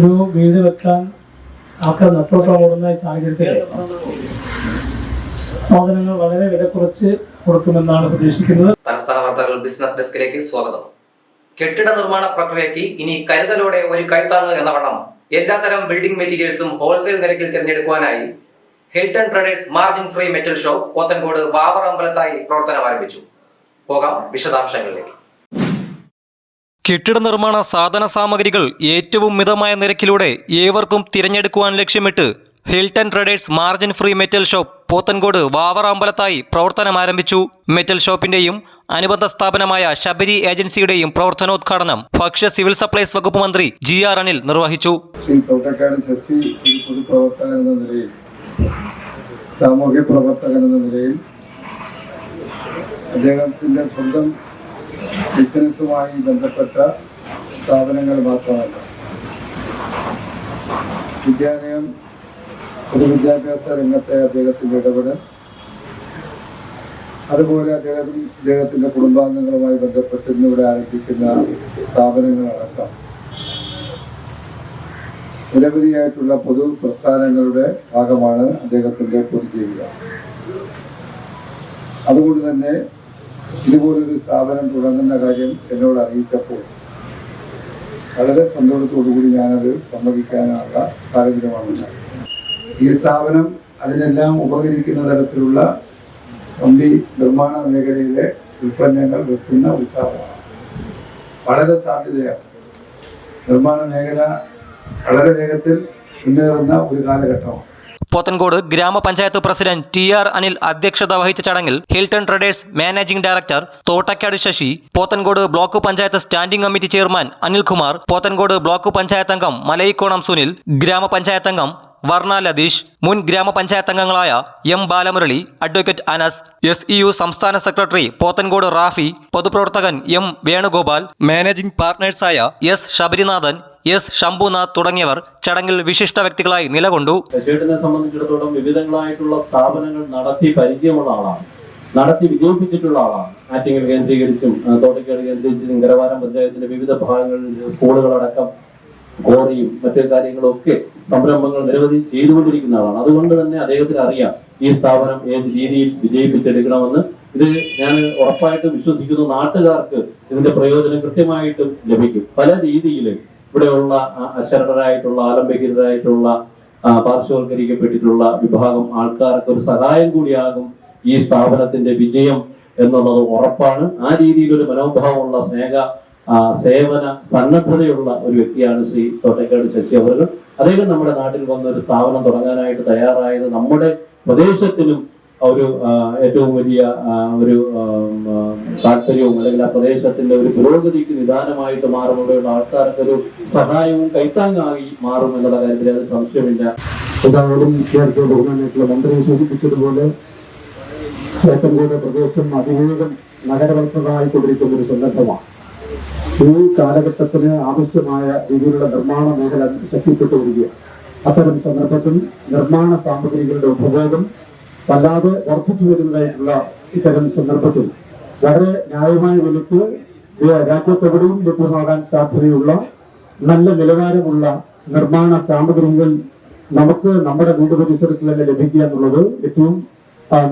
ഒരു വീട് വെക്കാൻ ആൾക്കാർ നട്ടോട്ടം ഓടുന്ന സാഹചര്യത്തിൽ സാധനങ്ങൾ വളരെ വില കുറച്ച് കൊടുക്കുമെന്നാണ് പ്രതീക്ഷിക്കുന്നത്. തലസ്ഥാന വാർത്തകൾ ബിസിനസ് ഡെസ്കിലേക്ക് സ്വാഗതം. കെട്ടിട നിർമ്മാണ പ്രക്രിയയ്ക്ക് ഇനി കരുതലോടെ ഒരു കൈത്താങ്ങ് എന്ന വണ്ണം. എല്ലാതരം ബിൽഡിംഗ് മെറ്റീരിയൽസും ഹോൾസെയിൽ നിരക്കിൽ തിരഞ്ഞെടുക്കുവാനായി Hilton traders margin free metal show Pothencode Vavar അമ്പലത്തായി പ്രവർത്തനം ആരംഭിച്ചു. പോകാം വിശദാംശങ്ങളിലേക്ക്. കെട്ടിട നിർമ്മാണ സാധന സാമഗ്രികൾ ഏറ്റവും മിതമായ നിരക്കിലൂടെ ഏവർക്കും തിരഞ്ഞെടുക്കുവാൻ ലക്ഷ്യമിട്ട് Hilton traders margin free metal shop Pothencode വാവറാമ്പലത്തായി പ്രവർത്തനം ആരംഭിച്ചു. മെറ്റൽ ഷോപ്പിന്റെയും അനുബന്ധ സ്ഥാപനമായ ശബരി ഏജൻസിയുടെയും പ്രവർത്തനോദ്ഘാടനം ഭക്ഷ്യ സിവിൽ സപ്ലൈസ് വകുപ്പ് മന്ത്രി ജി ആർ അനിൽ നിർവഹിച്ചു. സാമൂഹ്യ പ്രവർത്തകൻ എന്ന നിലയിൽ അദ്ദേഹത്തിന്റെ സ്വന്തം ബിസിനസ്സുമായി ബന്ധപ്പെട്ട സ്ഥാപനങ്ങൾ മാത്രമല്ല. വിദ്യാലയം പൊതുവിദ്യാഭ്യാസ രംഗത്തെ അദ്ദേഹത്തിന്റെ ഇടപെടൽ അതുപോലെ അദ്ദേഹം അദ്ദേഹത്തിന്റെ കുടുംബാംഗങ്ങളുമായി ബന്ധപ്പെട്ട് ഇന്നിവിടെ ആരംഭിക്കുന്ന സ്ഥാപനങ്ങളടക്കം നിരവധിയായിട്ടുള്ള പൊതു പ്രസ്ഥാനങ്ങളുടെ ഭാഗമാണ് അദ്ദേഹത്തിന്റെ പൊതുജീവിതം. അതുകൊണ്ട് തന്നെ ഇതുപോലൊരു സ്ഥാപനം തുടങ്ങുന്ന കാര്യം എന്നോട് അറിയിച്ചപ്പോൾ വളരെ സന്തോഷത്തോടുകൂടി ഞാനത് സമ്മതിക്കാനുള്ള സാഹചര്യമാണ് ഈ സ്ഥാപനം അതിനെല്ലാം ഉപകരിക്കുന്ന തരത്തിലുള്ള കമ്പി നിർമ്മാണ മേഖലയിലെ ഉൽപ്പന്നങ്ങൾ വിൽക്കുന്ന ഒരു സ്ഥാപനമാണ്. വളരെ സാധ്യതയാണ്. നിർമ്മാണ മേഖല വളരെ വേഗത്തിൽ മുന്നേറുന്ന ഒരു കാലഘട്ടമാണ്. പോത്തൻകോട് ഗ്രാമപഞ്ചായത്ത് പ്രസിഡന്റ് ടി ആർ അനിൽ അധ്യക്ഷത വഹിച്ച ചടങ്ങിൽ Hilton traders managing director Thottakkad Sasi Pothencode block panchayat standing committee chairman Anilkumar Pothencode block panchayat അംഗം മലയിക്കോണം സുനിൽ ഗ്രാമപഞ്ചായത്ത് അംഗം വർണ ലതീഷ് മുൻ ഗ്രാമപഞ്ചായത്ത് അംഗങ്ങളായ M Balamurali advocate Anas S E U സംസ്ഥാന സെക്രട്ടറി പോത്തൻകോട് റാഫി പൊതുപ്രവർത്തകൻ എം വേണുഗോപാൽ മാനേജിംഗ് പാർട്ട്നേഴ്സായ എസ് ശബരിനാഥൻ എസ് ശംഭുനാഥ് തുടങ്ങിയവർ ചടങ്ങിൽ വിശിഷ്ട വ്യക്തികളായി നിലകൊണ്ടു. ശശിയേട്ടനെ സംബന്ധിച്ചിടത്തോളം വിവിധങ്ങളായിട്ടുള്ള സ്ഥാപനങ്ങൾ നടത്തി പരിചയമുള്ള ആളാണ്. നടത്തി വിജയിപ്പിച്ചിട്ടുള്ള ആളാണ്. ആറ്റിങ്ങൽ കേന്ദ്രീകരിച്ചും ആ, തോട്ടക്കാട് കേന്ദ്രീകരിച്ചും ഗരവാരം പഞ്ചായത്തിന്റെ വിവിധ ഭാഗങ്ങളിൽ സ്കൂളുകളടക്കം കോറിയും മറ്റു കാര്യങ്ങളും ഒക്കെ സംരംഭങ്ങൾ നിരവധി ചെയ്തുകൊണ്ടിരിക്കുന്ന ആളാണ്. അതുകൊണ്ട് തന്നെ അദ്ദേഹത്തിന് അറിയാം ഈ സ്ഥാപനം ഏത് രീതിയിൽ വിജയിപ്പിച്ചെടുക്കണമെന്ന്. ഇത് ഞാൻ ഉറപ്പായിട്ട് വിശ്വസിക്കുന്നു നാട്ടുകാർക്ക് ഇതിന്റെ പ്രയോജനം കൃത്യമായിട്ടും ലഭിക്കും. പല രീതിയിൽ ഇവിടെയുള്ള അശരണരായിട്ടുള്ള ആലംബികരായിട്ടുള്ള പാർശ്വവൽക്കരിക്കപ്പെട്ടിട്ടുള്ള വിഭാഗം ആൾക്കാർക്ക് ഒരു സഹായം കൂടിയാകും ഈ സ്ഥാപനത്തിന്റെ വിജയം എന്നുള്ളത് ഉറപ്പാണ്. ആ രീതിയിൽ ഒരു മനോഭാവമുള്ള സ്നേഹ സേവന സന്നദ്ധതയുള്ള ഒരു വ്യക്തിയാണ് ശ്രീ തോട്ടക്കാട് ശശി അവർ അദ്ദേഹം നമ്മുടെ നാട്ടിൽ വന്ന ഒരു സ്ഥാപനം തുടങ്ങാനായിട്ട് തയ്യാറായത് നമ്മുടെ പ്രദേശത്തിനും ഒരു ഏറ്റവും വലിയ ഒരു താല്പര്യവും അല്ലെങ്കിൽ ആ പ്രദേശത്തിന്റെ ഒരു പുരോഗതിക്ക് നിദാനമായിട്ട് മാറും ആൾക്കാർക്ക് ഒരു സഹായവും കൈത്താങ്ങായി മാറും എന്നുള്ള കാര്യത്തിൽ അത് സംശയമില്ല എല്ലാവരും നേരത്തെ ബഹുമാനായിട്ടുള്ള മന്ത്രി സൂചിപ്പിച്ചതുപോലെ ഏറ്റവും പ്രദേശം അതിവേഗം നഗരവൽക്കൃതമായിക്കൊണ്ടിരിക്കുന്ന ഒരു സന്ദർഭമാണ്. ഈ കാലഘട്ടത്തിന് ആവശ്യമായ രീതിയിലുള്ള നിർമ്മാണ മേഖല ശക്തിപ്പെട്ടു വരികയാണ് അത്തരം സന്ദർഭത്തിൽ നിർമ്മാണ സാമഗ്രികളുടെ ഉപഭോഗം വല്ലാതെ വർദ്ധിച്ചു വരുന്നതായിട്ടുള്ള ഇത്തരം സന്ദർഭത്തിൽ വളരെ ന്യായമായ വിലക്ക് രാജ്യത്തെവിടെയും ലഭ്യമാകാൻ സാധ്യതയുള്ള നല്ല നിലവാരമുള്ള നിർമ്മാണ സാമഗ്രികൾ നമുക്ക് നമ്മുടെ വീട് പരിസരത്തിൽ തന്നെ ലഭിക്കുക എന്നുള്ളത് ഏറ്റവും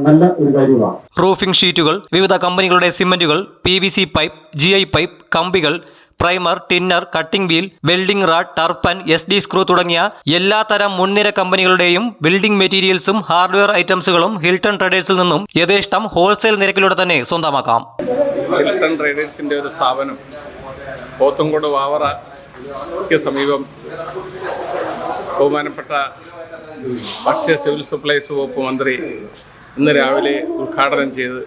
നല്ല ഒരു കാര്യമാണ്. റൂഫിംഗ് ഷീറ്റുകൾ വിവിധ കമ്പനികളുടെ സിമെന്റുകൾ P V C pipe G I pipe കമ്പികൾ primer thinner cutting wheel welding rod ടർപ്പൻ S D screw തുടങ്ങിയ എല്ലാ തരം മുൻനിര കമ്പനികളുടെയും ബിൽഡിംഗ് മെറ്റീരിയൽസും ഹാർഡ്വെയർ ഐറ്റംസുകളും ഹിൽട്ടൺ ട്രേഡേഴ്സിൽ നിന്നും യഥേഷ്ടം ഹോൾസെയിൽ നിരക്കിലൂടെ തന്നെ സ്വന്തമാക്കാം. ഹിൽട്ടൺ ട്രേഡേഴ്സിന്റെ ഒരു സ്ഥാപനം പോത്തുംകോട് വാവറയ്ക്ക് സമീപം ബഹുമാനപ്പെട്ട ഭക്ഷ്യ സിവിൽ സപ്ലൈസ് വകുപ്പ് മന്ത്രി ഇന്ന് രാവിലെ ഉദ്ഘാടനം ചെയ്ത്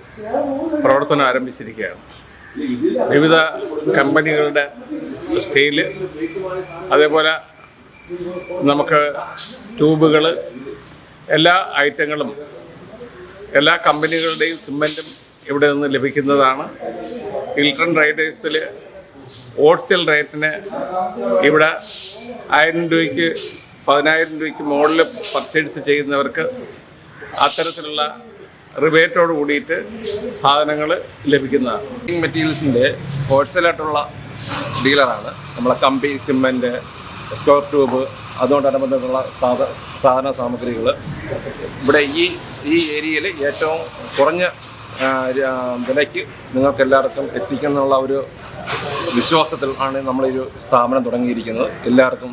പ്രവർത്തനം ആരംഭിച്ചിരിക്കുകയാണ്. വിവിധ കമ്പനികളുടെ സ്റ്റീൽ അതേപോലെ നമുക്ക് ട്യൂബുകൾ എല്ലാ ഐറ്റങ്ങളും എല്ലാ കമ്പനികളുടെയും സിമെന്റും ഇവിടെ നിന്ന് ലഭിക്കുന്നതാണ്. ഹിൽട്ടൺ റൈഡേഴ്സിൽ ഹോൾസെയിൽ റേറ്റിന് ഇവിടെ ആയിരം രൂപയ്ക്ക് പതിനായിരം രൂപയ്ക്ക് മുകളിൽ പർച്ചേസ് ചെയ്യുന്നവർക്ക് അത്തരത്തിലുള്ള റിബേറ്റോട് കൂടിയിട്ട് സാധനങ്ങൾ ലഭിക്കുന്നതാണ്. ബിൽഡിംഗ് മെറ്റീരിയൽസിന്റെ ഹോൾസെയിലായിട്ടുള്ള ഡീലറാണ് നമ്മളെ കമ്പി സിമെന്റ് സ്ക്വയർ ട്യൂബ് അതുകൊണ്ടനുബന്ധമുള്ള സാധ സാധന സാമഗ്രികൾ ഇവിടെ ഈ ഈ ഏരിയയിൽ ഏറ്റവും കുറഞ്ഞ വിലയ്ക്ക് നിങ്ങൾക്ക് എല്ലാവർക്കും എത്തിക്കുന്നുള്ള ഒരു വിശ്വാസത്തിൽ ആണ് നമ്മളൊരു സ്ഥാപനം തുടങ്ങിയിരിക്കുന്നത്. എല്ലാവർക്കും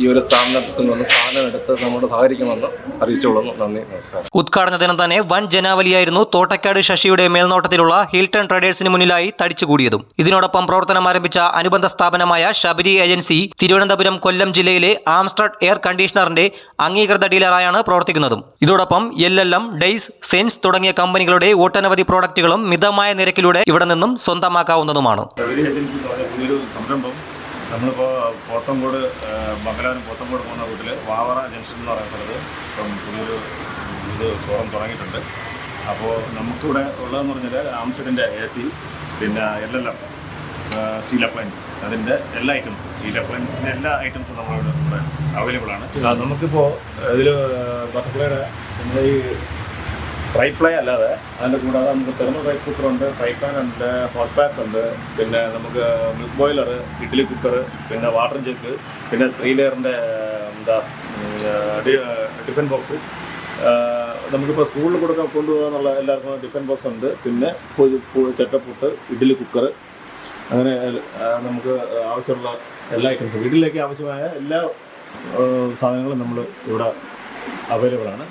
ഈ ഒരു സ്ഥാപനത്തിൽ നിന്ന് സ്ഥാനം എടുത്ത് നമ്മോട് സഹകരിക്കുമെന്ന് അറിയിച്ചുകൊള്ളുന്നു. നന്ദി നമസ്കാരം. ഉദ്ഘാടന ദിനം തന്നെ വൻ ജനാവലിയായിരുന്നു തോട്ടക്കാട് ശശിയുടെ മേൽനോട്ടത്തിലുള്ള ഹിൽട്ടൺ ട്രേഡേഴ്സിന് മുന്നിലായി തടിച്ചുകൂടിയതും. ഇതിനോടൊപ്പം പ്രവർത്തനം ആരംഭിച്ച അനുബന്ധ സ്ഥാപനമായ ശബരി ഏജൻസി തിരുവനന്തപുരം കൊല്ലം ജില്ലയിലെ ആംസ്ട്രഡ് എയർ കണ്ടീഷണറിന്റെ അംഗീകൃത ഡീലറായാണ് പ്രവർത്തിക്കുന്നതും. ഇതോടൊപ്പം എൽ എൽ എം ഡെയ്സ് സെൻസ് തുടങ്ങിയ കമ്പനികളുടെ ഒട്ടനവധി പ്രോഡക്റ്റുകളും മിതമായ നിരക്കിലൂടെ ഇവിടെ നിന്നും സ്വന്തമാക്കാവുന്നതുമാണ്. സംരംഭം നമ്മളിപ്പോൾ പോത്തങ്കോട് മംഗലാപുരം പോത്തങ്കോട് പോകുന്ന റൂട്ടിൽ വാവറ ജംഗ്ഷൻ എന്ന് പറയുന്ന സ്ഥലത്ത് ഇപ്പം പുതിയൊരു ഇത് ഷോറൂം തുടങ്ങിയിട്ടുണ്ട്. അപ്പോൾ നമുക്കിവിടെ ഉള്ളതെന്ന് പറഞ്ഞാൽ ആംസ്റ്റഡിന്റെ എ സി പിന്നെ L L M steel appliance. അതിന്റെ എല്ലാ ഐറ്റംസും സ്റ്റീൽ അപ്ലയൻസിന്റെ എല്ലാ ഐറ്റംസും നമ്മളിവിടെ അവൈലബിൾ ആണ്. നമുക്കിപ്പോൾ ഇതിൽ ബട്ടർഫ്ലൈയുടെ നമ്മുടെ ഈ ഫ്രൈ ഫ്ലൈ അല്ലാതെ അതിന്റെ കൂടാതെ നമുക്ക് തെർമൽ റൈസ് കുക്കർ ഉണ്ട് ഫ്രൈ പാൻ ഉണ്ട് ഹോട്ട് പാക്ക് ഉണ്ട്. പിന്നെ നമുക്ക് മിൽക്ക് ബോയിലർ ഇഡ്ഡലി കുക്കർ പിന്നെ വാട്ടർ ജഗ് പിന്നെ ത്രീ ലെയറിന്റെ എന്താ ടിഫിൻ ബോക്സ് നമുക്കിപ്പോൾ സ്കൂളിൽ കൊടുക്കാൻ കൊണ്ടുപോകാന്നുള്ള എല്ലാവർക്കും ടിഫിൻ ബോക്സ് ഉണ്ട്. പിന്നെ ചെറ്റപ്പുട്ട് ഇഡ്ഡലി കുക്കർ അങ്ങനെ നമുക്ക് ആവശ്യമുള്ള എല്ലാ ഐറ്റംസും വീട്ടിലേക്ക് ആവശ്യമായ എല്ലാ സാധനങ്ങളും നമ്മൾ ഇവിടെ അവൈലബിൾ ആണ്.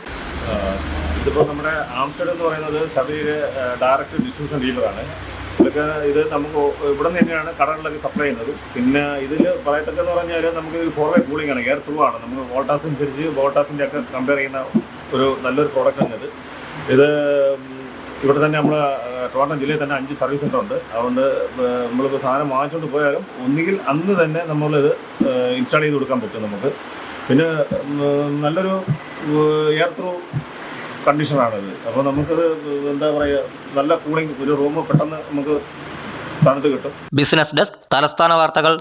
ഇതിപ്പോൾ നമ്മുടെ ആംസ്റ്റർഡം എന്ന് പറയുന്നത് സബീര് ഡയറക്റ്റ് ഡിസ്ട്രിബ്യൂഷൻ ഡീലറാണ് ഇതൊക്കെ ഇത് നമുക്ക് ഇവിടെ നിന്ന് തന്നെയാണ് കടകളിലൊക്കെ സപ്ലൈ ചെയ്യുന്നത്. പിന്നെ ഇതിൽ പറയത്തക്കെന്ന് പറഞ്ഞാൽ നമുക്ക് ഇത് ഫോർ വേ കൂളിംഗ് ആണ് എയർ ത്രൂ ആണ്. നമുക്ക് വോൾട്ടാസ് അനുസരിച്ച് വോൾട്ടാസിന്റെ ഒക്കെ കമ്പയർ ചെയ്യുന്ന ഒരു നല്ലൊരു പ്രോഡക്റ്റ് ആണ് ഇത്. ഇവിടെ തന്നെ നമ്മൾ ട്രിവാൻഡ്രം ജില്ലയിൽ തന്നെ അഞ്ച് സർവീസ് സെന്റർ ഉണ്ട്. അതുകൊണ്ട് നമ്മളിപ്പോൾ സാധനം വാങ്ങിച്ചുകൊണ്ട് പോയാലും ഒന്നുകിൽ അന്ന് തന്നെ നമ്മളിത് ഇൻസ്റ്റാൾ ചെയ്ത് കൊടുക്കാൻ പറ്റും നമുക്ക്. പിന്നെ നല്ലൊരു എയർ ത്രൂ കണ്ടീഷനാണിത്. അപ്പോൾ നമുക്കത് എന്താ പറയുക നല്ല കൂളിംഗ് ഒരു റൂം പെട്ടെന്ന് നമുക്ക് തണുത്ത് കിട്ടും. ബിസിനസ് ഡെസ്ക് തലസ്ഥാന വാർത്തകൾ